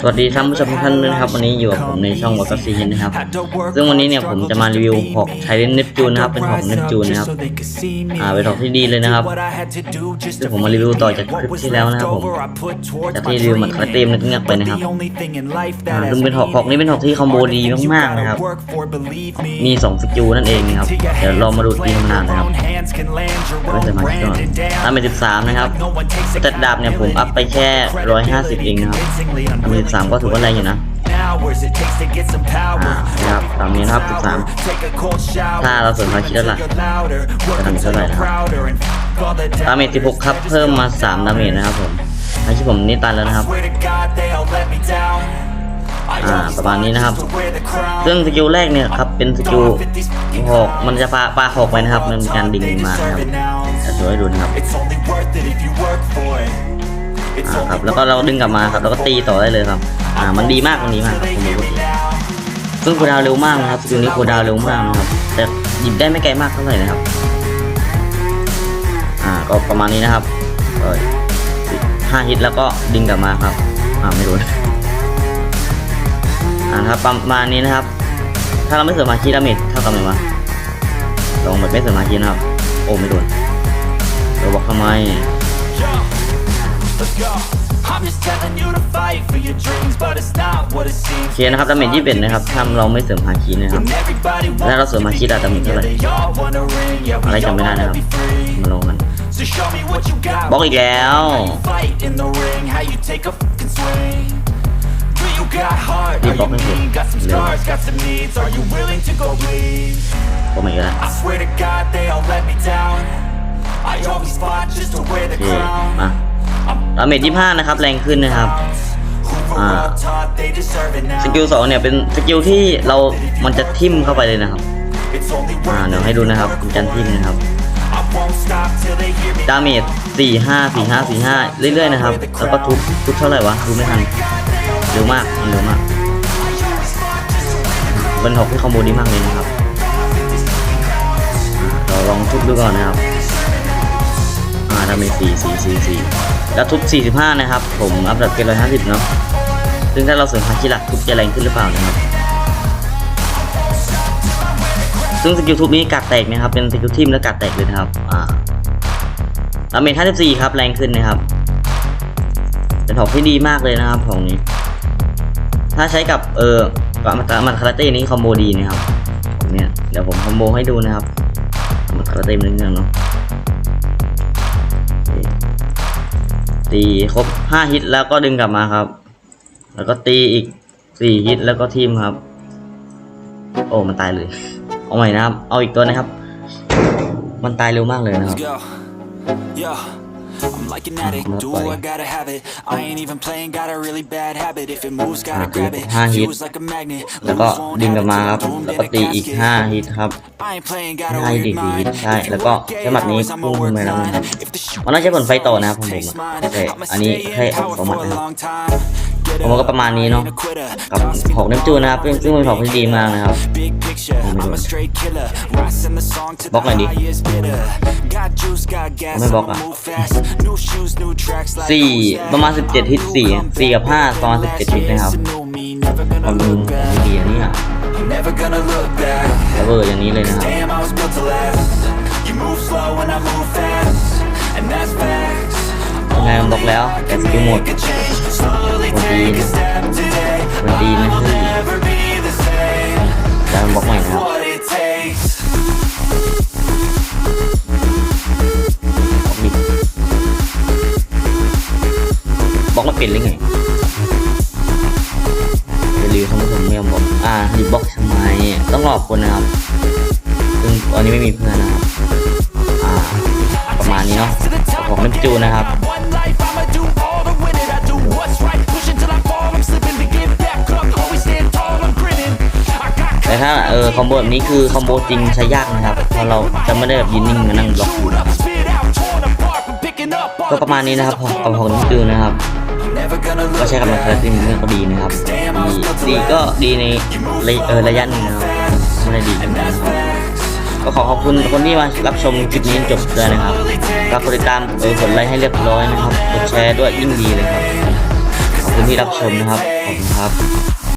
สวัสดีท่านผู้ชมทุกท่านด้วยนะครับ วันนี้อยู่กับผมในช่องวอตซีนะครับ ซึ่งวันนี้เนี่ยผมจะมารีวิวหอกไทเรนเนปจูนนะครับ เป็นหอกเนปจูนนะครับ อ่าเป็นหอกที่ดีเลยนะครับ ซึ่งผมมารีวิวต่อจากคลิปที่แล้วนะครับผม จากที่รีวิวมันคาเต็มนึกเงือกไปนะครับ อ่าซึ่งเป็นหอกหอกนี้เป็นหอกที่คอมโบดีมากๆนะครับ มี2สกิลนั่นเองนะครับ เดี๋ยวเรามาดูทีมนานนะครับไม่ใส่มาที่ก่อนตามเป็น13นะครับแต่ดาบเนี่ยผมอัพไปแค่150 เองนะครับตามเป็น13ก็ถือว่าแรงอยู่นะอ่านะครับตามนี้นะครับ13ถ้าเราเสริมพาคิดแล้วล่ะจะทำเท่าไหร่นะครับดาเมจ16ครับ เพิ่มมา 3 ดาเมจนะครับผมให้ที่ผมนี่ตันแล้วนะครับอ่าประมาณนี้นะครับซึ่งสกิลแรกเนี่ยครับเป็นสกิลหอกมันจะปาปาหอกไปนะครับ มันมีการดึงมานะครับจะช่วยให้ดูนะครับ อ่าครับ แล้วก็เราดึงกลับมาครับ แล้วก็ตีต่อได้เลยครับ อ่า มันดีมากมันดีมากครับผมรู้ดีซึ่งโคดาวเร็วมากนะครับสกิลนี้โคดาวเร็วมากนะครับ แต่หยิบได้ไม่ไกลมากเท่าไหร่นะครับ อ่า ก็ประมาณนี้นะครับเออห้าฮิตแล้วก็ดึงกลับมาครับ อ่า ไม่รู้ อ่าครับ ประมาณนี้นะครับ ถ้าเราไม่เสริมมาคีดาเมจเท่ากับไหนวะลองแบบไม่เสริมมาคีนะครับ โอ้ ไม่โดนเราบอกทำไม I'm just telling you to fight for your dreams, but it's not what it โอ seems. เคนะครับดาเมจยี่สิบเอ็ดนะครับถ้าเราไม่เสริมฮาคีนะครับ When everybody แล้วเรา wants เสริมฮาคีได้ดาเมจเท่าไหร่ they all wanna ring, yeah, อะไร we จำ all ไม่ได้นะ wanna ครับ be free. มาลงกัน So show me what you got. บล็อกอีกแล้ว How you fight in the ring, how you take a fucking swing. Do you got heart? Đi Are bóc you cái gì? mean? Got some Leo. scars, got some needs. Are you willing to go bleed? โอ้ไม่ก็ได้ I swear to God, they all let me down. I always fought just to wear โอ the เค crown. มา ดาเมจยี่ห้านะครับ แรงขึ้นนะครับสกิลสองเนี่ยเป็นสกิลที่เรามันจะทิ่มเข้าไปเลยนะครับอ่าเดี๋ยวให้ดูนะครับการทิ่มนะครับดาเมจสี่ห้าสี่ห้าสี่ห้าเรื่อยๆนะครับ แล้วก็ทุบทุบเท่าไหร่วะดูไม่ทันเร็วมากมันเร็วมากเป็นหอกที่คอมโบดีมากเลยนะครับเราลองทุบดูก่อนนะครับอ่าดาเมจสี่สี่สี่สี่ แล้วทุบสี่สิบห้านะครับ ผมอัพแบบเกร้อยห้าสิบเนาะ ซึ่งถ้าเราเสริมฮาคิหลักทุบจะแรงขึ้นหรือเปล่านะครับ ซึ่งสกิลทุบนี้กัดแตกนะครับ เป็นสกิลทิมแล้วกัดแตกเลยนะครับ อ่าดาเมจ54 ครับ แรงขึ้นนะครับ เป็นหอกที่ดีมากเลยนะครับของนี้ ถ้าใช้กับเออมันมันคาราเต้นี้คอมโบดีนะครับ เนี่ย เดี๋ยวผมคอมโบให้ดูนะครับมันคาราเต้เนเรื่องเนาะ ตีครบ5ฮิตแล้วก็ดึงกลับมาครับ แล้วก็ตีอีก4ฮิตแล้วก็ทีมครับ โอ้มันตายเลย เอาใหม่นะครับ เอาอีกตัวนะครับ มันตายเร็วมากเลยนะครับ Let's go. Yeah. I'm like an addict, do I gotta have it I ain't even playing, got a really bad habit If it moves, gotta grab it, ห้าฮิต fuse like a magnet แล้วก็ Lose, won't ดึงกลั have บ it มา till ครับ I'm doomed แล้ว in ก็ a ตีอีก casket 5ฮิตครับ I ain't playing, got a ห้าฮิต weird อีกสี่ฮิ mind ตใช่ If you แล้วก็ work ใช้หมัด eight นี้ hours, I'ma พุ่ง work ไปแล้ว nine นะครับ If the shoot มันต้องใช้ผลไฟต่อนะครับผม takes mine แต่ I'ma อันนี้ stay แค่ in power สองหมัด for a นะครับ long time Get ผมก็ประมาณนี้เนาะกับของเล่จูนะครับซึ่งเป็นของที่ดีมากนะครับบล็อกหน่อยดิไม่บล็อกอะสี่ประมาณสิบเจ็ดฮิตสี่สี่กับห้าปอะสิบเจ็ดฮิตนะครับขอบคุณดีอันนี้อะระเบิดอย่างนี้เลยนะครับไงบล็อกแล้วแต่สกิลหมด คนดีคนดีนะ I'll คือ never be the same. จะบล็อกใหม่นะครับบล็อกดิบล็อกไม่เป็นหรือไงจะรีวิวท่านผู้ชมไม่ยอมบอกอ่าดิบบล็อกทำไมต้องรอบคนนะครับซึ่งตอนนี้ไม่มีเพื่อนนะครับ อ่า ประมาณนี้เนาะของน้ำจูนะครับ แต่ถ้าเออคอมโบแบบนี้คือคอมโบจริงใช้ยากนะครับเพราะเราจะไม่ได้แบบยืนนิ่งมานั่งบล็อก chewed up, spit out, torn apart. But picking up all ก็ประมาณนี้นะครับของของของน้ำจูนะครับก็ใช้กับมันคาราตินเรื่องก็ดีนะครับดีดีก็ดีในระยะเออระยะหนึ่งนะครับไม่ได้ดีนาดนั้นนะครับก็ขอขอบคุณคนที่มารับชมคลิปนี้จบเลยนะครับฝากกดติดตามเออกดไลค์ให้เรียบร้อยนะครับกดแชร์ด้วยยิ่งดีเลยครับขอบคุณที่รับชมนะครับขอบคุณครับ